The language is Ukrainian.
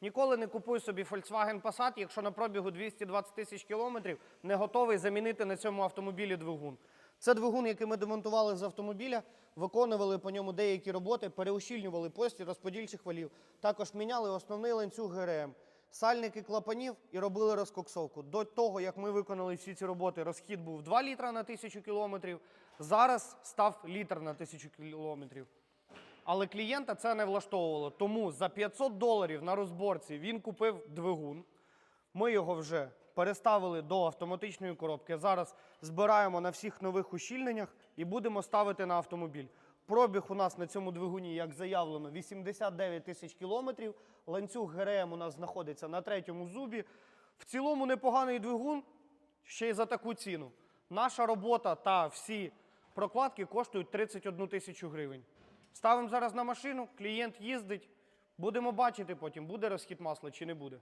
Ніколи не купуй собі Volkswagen Passat, якщо на пробігу 220 тисяч кілометрів не готовий замінити на цьому автомобілі двигун. Це двигун, який ми демонтували з автомобіля, виконували по ньому деякі роботи, переущільнювали пості розподільчих валів. Також міняли основний ланцюг ГРМ, сальники клапанів і робили розкоксовку. До того, як ми виконали всі ці роботи, розхід був 2 літра на тисячу кілометрів. Зараз став літр на тисячу кілометрів. Але клієнта це не влаштовувало. Тому за 500 доларів на розборці він купив двигун. Ми його вже переставили до автоматичної коробки. Зараз збираємо на всіх нових ущільненнях і будемо ставити на автомобіль. Пробіг у нас на цьому двигуні, як заявлено, 89 тисяч кілометрів. Ланцюг ГРМ у нас знаходиться на третьому зубі. В цілому непоганий двигун, ще й за таку ціну. Наша робота та всі прокладки коштують 31 тисячу гривень. Ставимо зараз на машину, клієнт їздить. Будемо бачити потім, буде розхід масла чи не буде.